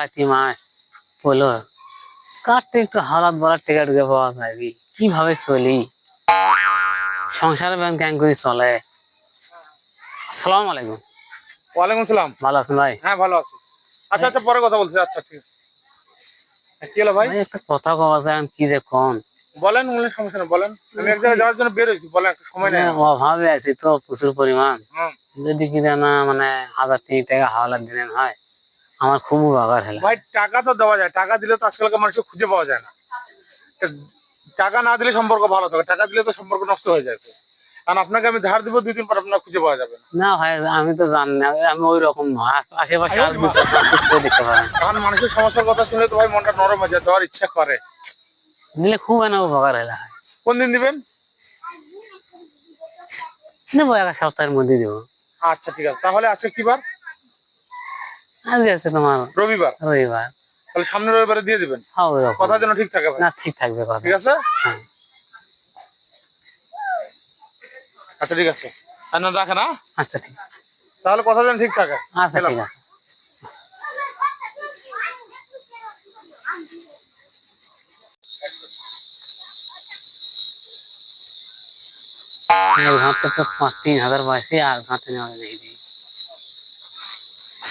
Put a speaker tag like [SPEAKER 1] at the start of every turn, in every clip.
[SPEAKER 1] কাতি মাস বলো কাটতে একটু হালাত বলার টিকা টুকে পাওয়া যাবে কীভাবে চলি? সংসারে ব্যাংক ক্যাং করে চলে। আসসালামু আলাইকুম
[SPEAKER 2] ওয়ালাইকুম
[SPEAKER 1] ভালো আছেন ভাই?
[SPEAKER 2] হ্যাঁ ভালো আছি। আচ্ছা আচ্ছা পরে কথা বলছি। আচ্ছা ঠিক আছে। কি হলো ভাই?
[SPEAKER 1] একটা কথা কওয়া যায় আমি কি দেখুন
[SPEAKER 2] বলেন বলেন সমস্যা নেই বলেন। আমি এক জায়গায় যাওয়ার জন্য বের বলেন একটু সময় নেই
[SPEAKER 1] অভাবে আছি তো প্রচুর পরিমাণ। যদি কিনা না মানে হাজার তিন টাকা হাওলাত দিলেন হয় আমার খুব উপকার হলো।
[SPEAKER 2] ভাই টাকা তো দেওয়া যায়। টাকা দিলে তো আজকালকার মানুষকে খুঁজে পাওয়া যায় না। টাকা না দিলে সম্পর্ক ভালো থাকে। টাকা দিলে তো সম্পর্ক নষ্ট হয়ে যায়। কারণ আপনাকে আমি ধার দিব দুই দিন পর আপনার খুঁজে পাওয়া যাবে না।
[SPEAKER 1] না ভাই আমি তো জানি না আমি ওই রকম আশেপাশে দেখতে পারেন।
[SPEAKER 2] কারণ মানুষের সমস্যার কথা শুনলে তো ভাই মনটা নরম হয়ে যায় দেওয়ার ইচ্ছা করে।
[SPEAKER 1] দিলে খুব এনে উপকার হলো।
[SPEAKER 2] কোন দিন দিবেন?
[SPEAKER 1] দেবো এক সপ্তাহের মধ্যে দেবো।
[SPEAKER 2] আচ্ছা ঠিক আছে। তাহলে আজকে কি বার?
[SPEAKER 1] আজকে আছে তোমার
[SPEAKER 2] রবিবার?
[SPEAKER 1] রবিবার।
[SPEAKER 2] তাহলে সামনের রবিবারে দিয়ে দিবেন?
[SPEAKER 1] হ্যাঁ
[SPEAKER 2] কথা যেন ঠিক থাকে
[SPEAKER 1] না ঠিক থাকবে কথা।
[SPEAKER 2] ঠিক আছে?
[SPEAKER 1] হ্যাঁ।
[SPEAKER 2] আচ্ছা ঠিক আছে। আর না রাখেন হ্যাঁ?
[SPEAKER 1] আচ্ছা ঠিক।
[SPEAKER 2] তাহলে কথা যেন ঠিক থাকে।
[SPEAKER 1] আচ্ছা। ঠিক আছে। তো তিন হাজার পাইছি আর ঘাটে নেওয়া নেই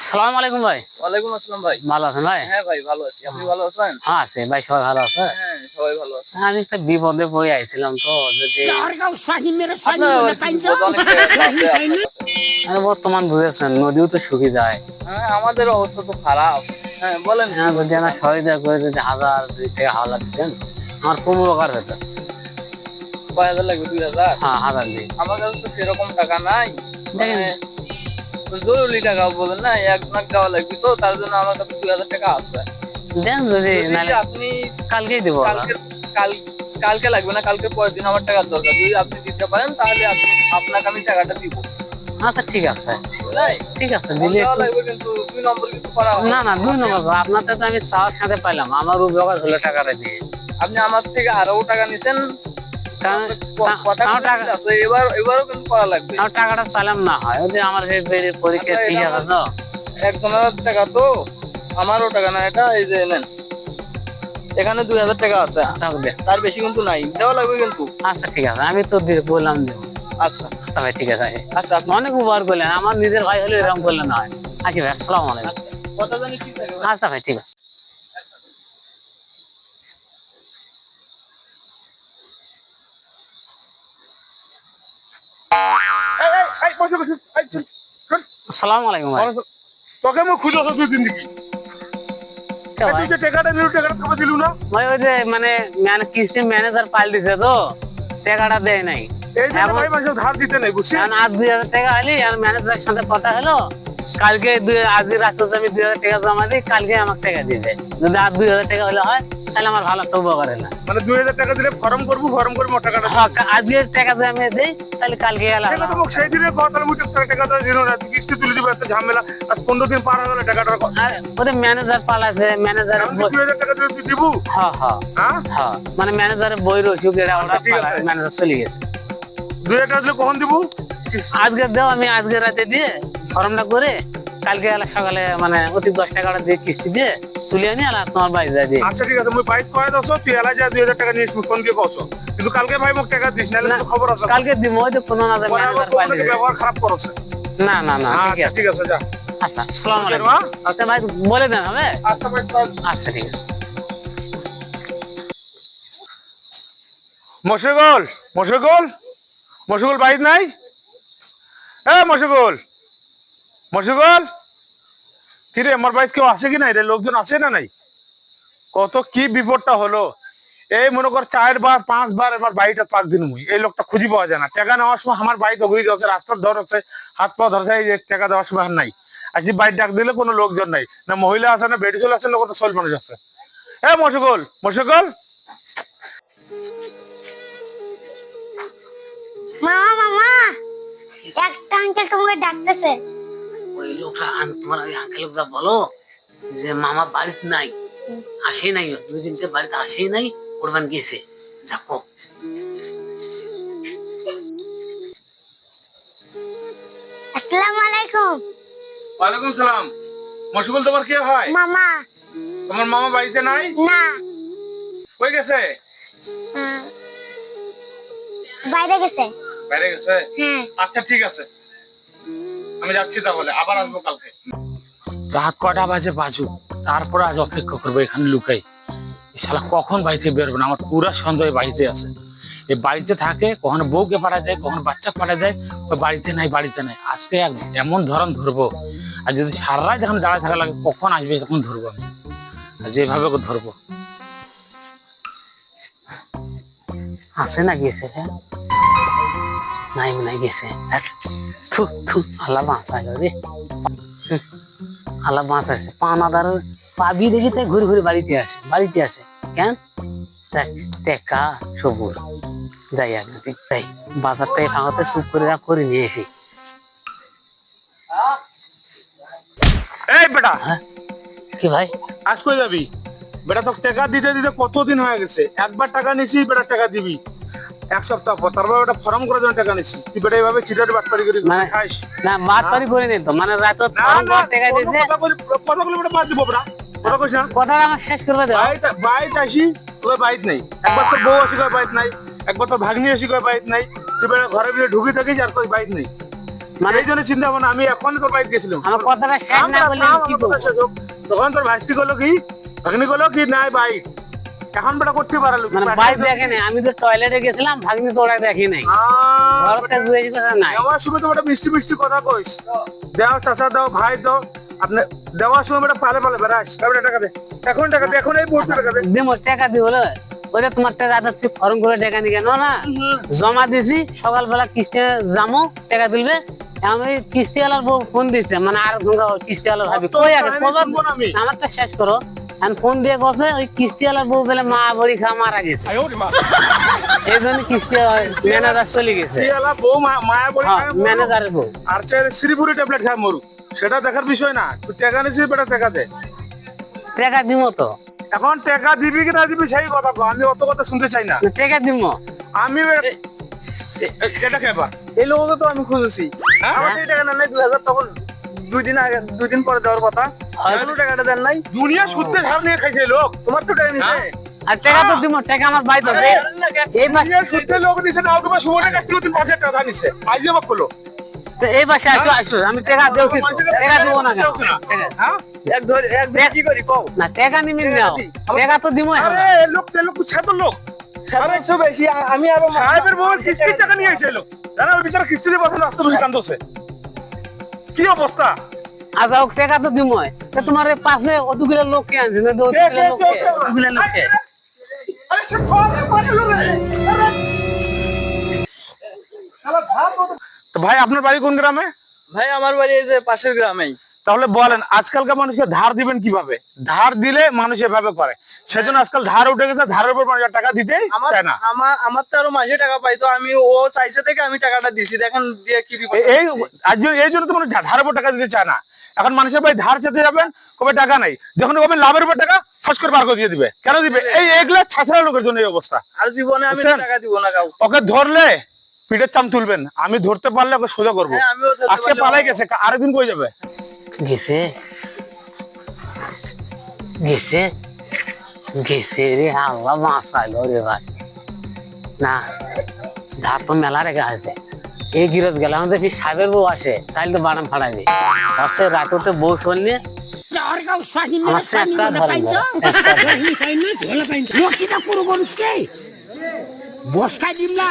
[SPEAKER 1] সালাম আলাইকুম ভাই।
[SPEAKER 3] ওয়ালাইকুম আসসালাম ভাই।
[SPEAKER 1] ভালো আছেন ভাই?
[SPEAKER 3] হ্যাঁ ভাই ভালো আছি। আপনি ভালো আছেন?
[SPEAKER 1] হ্যাঁ আছে ভাই সবাই ভালো আছে?
[SPEAKER 3] হ্যাঁ সবাই ভালো আছে।
[SPEAKER 1] আমি একটা বিপদে পড়ে আইছিলাম তো যদি
[SPEAKER 3] আছে,
[SPEAKER 1] আরে বর্তমান বুঝেছেন নদীও তো শুকিয়ে যায়।
[SPEAKER 3] হ্যাঁ আমাদের অবস্থা তো খারাপ। হ্যাঁ বলেন।
[SPEAKER 1] হ্যাঁ যদি আমার সহযোগিতা করে যদি হাজার দুই টাকা হাওলা দিতেন আমার খুব উপকার হতো
[SPEAKER 3] কয় হাজার লাগবে? দুই হাজার?
[SPEAKER 1] হ্যাঁ হাজার দিই
[SPEAKER 3] আমার কাছে তো সেরকম টাকা নাই।
[SPEAKER 1] দেখেন।
[SPEAKER 3] জরুরি টাকা বলেন না এক লাখ দেওয়া লাগবে তো তার জন্য আমার কাছে দুই হাজার টাকা আছে।
[SPEAKER 1] দেন যদি
[SPEAKER 3] আপনি
[SPEAKER 1] কালকেই দেবো
[SPEAKER 3] কালকে কাল কালকে লাগবে না কালকে পরের দিন আমার টাকার দরকার। যদি আপনি দিতে পারেন তাহলে আপনি আপনাকে আমি টাকাটা দিব।
[SPEAKER 1] আচ্ছা ঠিক আছে। ঠিক আছে দিলে
[SPEAKER 3] দেওয়া কিন্তু দুই নম্বর কিছু করা
[SPEAKER 1] না না দুই নম্বর কথা, তো আমি সাথে পাইলাম। আমার উপকার হলো টাকাটা দিয়ে।
[SPEAKER 3] আপনি আমার থেকে আরও টাকা নিছেন
[SPEAKER 1] আমার টাকাটা চাইলাম না হয়। আমার পরীক্ষা
[SPEAKER 3] আচ্ছা,
[SPEAKER 1] ঠিক আছে তো।
[SPEAKER 3] একজনের টাকা তো আমারও টাকা না এটা এই যে নেন। এখানে দুই হাজার টাকা আছে। তার বেশি কিন্তু নাই। দেওয়া লাগবে কিন্তু।
[SPEAKER 1] আচ্ছা ঠিক আছে। আমি তো বললাম দেবো
[SPEAKER 3] আচ্ছা।
[SPEAKER 1] আচ্ছা ভাই ঠিক আছে।
[SPEAKER 3] আচ্ছা
[SPEAKER 1] অনেক উপকার করলেন। আমার নিজের ভাই হলে এরকম করলে না হয়। আচ্ছা ভাই আসসালামু আলাইকুম।
[SPEAKER 3] আচ্ছা।
[SPEAKER 1] আচ্ছা ভাই ঠিক আছে
[SPEAKER 2] এই, এই, এই, বসো, বসো, এই, চল, চল।
[SPEAKER 1] আসসালামু আলাইকুম ভাই।
[SPEAKER 2] তোকে আমি খুঁজে দুই দিন
[SPEAKER 1] ভাই?
[SPEAKER 2] তুই যে টাকাটা নিলু টাকাটা কবে দিলু না?
[SPEAKER 1] ভাই ওই যে মানে ম্যান কিস্তি ম্যানেজার পাল্টিছে তো টাকাটা দেয় নাই।
[SPEAKER 2] এই জন্য ভাই মানুষের ধার দিতে নাই বুঝছি
[SPEAKER 1] এখন আর দুই হাজার টাকা আলি আর ম্যানেজারের সাথে কথা হলো কালকে আজকে রাত্রে আমি দুই হাজার টাকা জমা দিই কালকে আমাকে টাকা দিয়ে দেয়। যদি আর দুই হাজার টাকা হলে হয় তাহলে আমার ভালো একটা উপকার হলো।
[SPEAKER 2] মানে দুই হাজার টাকা দিলে ফর্ম করব ফর্ম করে মোট টাকাটা
[SPEAKER 1] হ্যাঁ, আজকে টাকা যদি আমি দিই তাহলে কালকে গেলে
[SPEAKER 2] টাকা তো মোক সেই দিনে মুই টাকা তো দিল না তুই কিস্তি তুলে দিবে একটা ঝামেলা। আজ পনেরো দিন পার গেল টাকাটা
[SPEAKER 1] আর ওদের ম্যানেজার পালাছে ম্যানেজার
[SPEAKER 2] দুই হাজার টাকা দিলে তুই দিবু?
[SPEAKER 1] হ্যাঁ হ্যাঁ।
[SPEAKER 2] হ্যাঁ?
[SPEAKER 1] হ্যাঁ মানে ম্যানেজারের বই রয়েছে
[SPEAKER 2] আচ্ছা।
[SPEAKER 1] ম্যানেজার চলে গেছে।
[SPEAKER 2] দুই হাজার টাকা দিলে কখন দিবু?
[SPEAKER 1] আজকে দেও আমি আজকে রাতে দিয়ে ফর্মটা করে কালকে গেলে সকালে মানে অতি দশ টাকাটা দিয়ে কিস্তি দিয়ে তুলে আনি আর তোমার বাড়ি যাই দিয়ে।
[SPEAKER 2] আচ্ছা ঠিক আছে মুই বাইক করে দছ তুই এলা যা দুই হাজার টাকা নিয়ে ফোন দিয়ে কছ কিন্তু কালকে ভাই মোক টাকা দিস
[SPEAKER 1] না।
[SPEAKER 2] খবর আছে।
[SPEAKER 1] কালকে দিব ওই তো কোনো না যে ম্যানেজার
[SPEAKER 2] তোমাকে ব্যবহার খারাপ করছে
[SPEAKER 1] না না না ঠিক
[SPEAKER 2] আচ্ছা
[SPEAKER 1] আছে।
[SPEAKER 2] ঠিক আছে যা।
[SPEAKER 1] আচ্ছা আসসালামু আলাইকুম? আচ্ছা ভাই বলে দেন হবে?
[SPEAKER 2] আচ্ছা ভাই
[SPEAKER 1] আচ্ছা ঠিক আছে।
[SPEAKER 2] মশগুল মশগুল মশগুল বাইর নাই? মশগুল। মশগুল? কি রে আমার বাড়িতে কেউ আসে কি রে? লোকজন আসে না নাই? কত কি বিপদটা হলো। এই মনে কর আমার বাড়িটা দিন মুই। এই লোকটা পাওয়া যায় না। নেওয়ার সময় আমার বাড়িতে রাস্তার ধর হাত পা ধরছে এই টাকা দেওয়ার সময় নাই। আর বাড়ি ডাক দিলে কোনো লোকজন নাই। না মহিলা আছে, না বেডি চলে আসে না কোনো সোল মানুষ আছে। এ, মশগুল মশগুল?
[SPEAKER 4] মামা একটা আঙ্কেল তোমাকে ডাকতেছে।
[SPEAKER 1] ওই লোকটা তোমার ওই আঙ্কেল যা বলো যে মামা বাড়িতে নাই আসে নাই দুই দিনকে বাড়িতে আসেই নাই কোরবান গেছে যাকো
[SPEAKER 4] আসসালামু আলাইকুম।
[SPEAKER 2] ওয়ালাইকুম সালাম। মশগুল তোমার কি হয়?
[SPEAKER 4] মামা।
[SPEAKER 2] তোমার মামা বাড়িতে নাই?
[SPEAKER 4] না।
[SPEAKER 2] কই গেছে?
[SPEAKER 4] বাইরে গেছে।
[SPEAKER 2] বাইরে গেছে?
[SPEAKER 4] হ্যাঁ
[SPEAKER 2] আচ্ছা ঠিক আছে। আমি যাচ্ছি তাহলে আবার আসব কালকে। রাত কটা বাজে বাজু? তারপর আজ অপেক্ষা করব এখানে লুকাই। শালা কখন বাড়িতে বেরোবে না? আমার পুরা সন্দেহ বাড়িতে আছে। এই বাড়িতে থাকে কখনো বউকে পাঠা যায় কখনো বাচ্চা পাঠা যায় ওই বাড়িতে নাই বাড়িতে নাই। আজকে এক- এমন ধরন ধরবো। আর যদি সারা রাত যখন দাঁড়ায় থাকা লাগে কখন আসবে তখন ধরবো আমি। আর যেভাবে ওকে ধরবো।
[SPEAKER 1] আছে না গেছে রে নাই মনে গেছে। থু থু আল্লাহ বাঁচাইলো রে। আল্লাহ বাঁচাইছে পানাদার পাবি দেখি তাই ঘুরে ঘুরে বাড়িতে আসে বাড়িতে আসে। কেন? টেকা সবুর। যাই আগে তুই যাই বাজারটা ফাঁকাতে চুপ করে যা করে নিয়ে এসি
[SPEAKER 2] এই বেটা!
[SPEAKER 1] হ্যাঁ? কি ভাই?
[SPEAKER 2] আজ কই যাবি? বেটা তো টাকা দিতে দিতে কতদিন হয়ে গেছে? একবার টাকা নিছি বেটা টাকা দিবি। এক সপ্তাহ পর। তারপর ওটা ফর্ম করে জন্য টাকা নিছি তুই বেটা এইভাবে চিটার বাটপারি করি
[SPEAKER 1] মানে-
[SPEAKER 2] খাইস।
[SPEAKER 1] না মাত পারি করে নি তো। মানে রাত
[SPEAKER 2] না না
[SPEAKER 1] টাকা দিয়েছে।
[SPEAKER 2] কথা কথাগুলো বেটা বাদ দিব বেটা। কথা কইস না।
[SPEAKER 1] কথাটা আমার শেষ করবে দাও
[SPEAKER 2] বাইট আসি তোর বাইট নাই। একবার তোর বউ আসি কয় বাইট নাই। একবার তোর ভাগ্নি আসি কয় বাইট নাই। তুই বেটা ঘরে ভিতরে ঢুকে থাকিস আর কই বাইট নাই। মানে এই জন্য চিন্তা ভাবনা আমি এখন তোর বাইট গেছিলাম।
[SPEAKER 1] আমার কথাটা শেষ না করলে কি করব?
[SPEAKER 2] তখন তোর ভাইস্তি করল কি? ভাগ্নি করল কি নাই বাইট এখন বেটা করতে পারালো
[SPEAKER 1] মানে বাইক দেখে নাই আমি তো টয়লেটে গেছিলাম ভাগ্নি তো ওরা দেখি নাই। ঘরটা জুয়ে কথা নাই।
[SPEAKER 2] দেওয়ার সময় তো বেটা মিষ্টি মিষ্টি কথা কইস। দেও চাচা দাও ভাই দাও। আপনি দেওয়ার সময় বেটা পালে পালে বেড়াস বেটা টাকা দে। এখন টাকা দে এখন এই মুহূর্তে টাকা দে।
[SPEAKER 1] টাকা দিব বলে তোমার টাকা ফর্ম করে টাকা নিয়ে কেন না? জমা দিছি সকালবেলা কিস্তি জামো টাকা দিলবে আমি ওই কিস্তিওয়ালার বউ ফোন দিছে মানে আর সঙ্গে কিস্তিওয়ালার ভাবি। কই আগে
[SPEAKER 2] আমি।
[SPEAKER 1] আমারটা শেষ করো। আমি ফোন দিয়ে গেছে ওই কিস্তিওয়ালার বউ বলে মা বড়ি খা মারা গেছে। এই জন্য কিস্তি ম্যানেজার চলে গেছে।
[SPEAKER 2] বউ মায়া বলে
[SPEAKER 1] হ্যাঁ ম্যানেজারের বউ।
[SPEAKER 2] আর শ্রীপুরি ট্যাবলেট খায় মরু সেটা দেখার বিষয় না। তুই টাকা নিছিস বেটা টাকা দে।
[SPEAKER 1] টাকা দিব তো।
[SPEAKER 2] এখন টাকা দিবি কি না দিবি সেই কথা আমি অত কথা শুনতে চাই না।
[SPEAKER 1] না, টাকা দিব
[SPEAKER 2] আমি এটা খেবা
[SPEAKER 3] এই লোককে তো আমি খুঁজেছি।
[SPEAKER 2] হ্যাঁ?
[SPEAKER 3] আমার টাকা নেন নাই দুই হাজার তখন। দুই দিন আগে দুই দিন পরে দেওয়ার কথা। এখনও টাকাটা দেন নাই?
[SPEAKER 2] দুনিয়া নিয়ে খাইছে লোক।
[SPEAKER 3] তোমার তো টাকা নিছে?
[SPEAKER 1] আর টাকা তো দিব টাকা আমার বাই তো এই মাস
[SPEAKER 2] দুনিয়ার লোক নিছে না ওকে সুমনের কাছ থেকে তিন পাঁচ হাজার টাকা নিছে। আজ যাবা করল
[SPEAKER 1] তো এই মাসে আসো আসো আমি টাকা দেওছি। টাকা দিব না
[SPEAKER 2] হ্যাঁ?
[SPEAKER 3] এক ধরে এক কি করি কও।
[SPEAKER 1] না টাকা নিবি নাও টাকা তো দিব
[SPEAKER 2] আরে লোক ছাত্র
[SPEAKER 3] আমি আরও
[SPEAKER 2] সাহেবের বউ কিস্তির টাকা নিয়ে বিচার কিস্তি দিয়ে বসে রাস্তা বসে কান্দছে। কি অবস্থা?
[SPEAKER 1] আজ ও টাকা তো দিমই তো তোমার পাশে অতগুলো লোককে আনছে না তো লোক কে অতগুলো লোককে
[SPEAKER 2] আরে সে ফোন করে লোক শালা ধার তো ভাই আপনার বাড়ি কোন গ্রামে?
[SPEAKER 3] ভাই আমার বাড়ি এই যে পাশের গ্রামেই।
[SPEAKER 2] তাহলে বলেন আজকালকার মানুষকে ধার দিবেন কীভাবে? ধার দিলে মানুষ এভাবে করে। সেজন্য আজকাল ধার উঠে গেছে ধারের উপর মানুষ টাকা দিতে চায় না।
[SPEAKER 3] আমার আমার তো আরও মাসে টাকা পাই তো আমি ও চাইছে থেকে আমি টাকাটা দিছি। দেখেন দিয়ে কি
[SPEAKER 2] এই জন্য- এই জন্য তো মানুষ ধারের উপর টাকা দিতে চায় না। এখন মানুষের ভাই ধার চেতে যাবেন কবে টাকা নাই? যখন কবে লাভের উপর টাকা ফস করে বার করে দিয়ে দিবে। কেন দিবে? এই এগুলা ছাত্রা লোকের জন্য এই অবস্থা।
[SPEAKER 3] আর জীবনে আমি টাকা দিব না কাউ
[SPEAKER 2] ওকে ধরলে পিঠের চাম তুলবেন। আমি ধরতে পারলে ওকে সোজা করব।
[SPEAKER 3] হ্যাঁ,
[SPEAKER 2] আজকে পালাই গেছে আরেকদিন কই যাবে?
[SPEAKER 1] গেছে। গেছে। গেছে রে আল্লাহ বাঁচাইলো রে ভাই। না ধার তো মেলা রেখে আছে। এই গিরজ গেলে আমাদের ফির সাহেবের বউ আসে তাহলে তো বাদাম ফাড়াবে আসছে রাতে বউ শুনলে?
[SPEAKER 5] বসকাই দিম না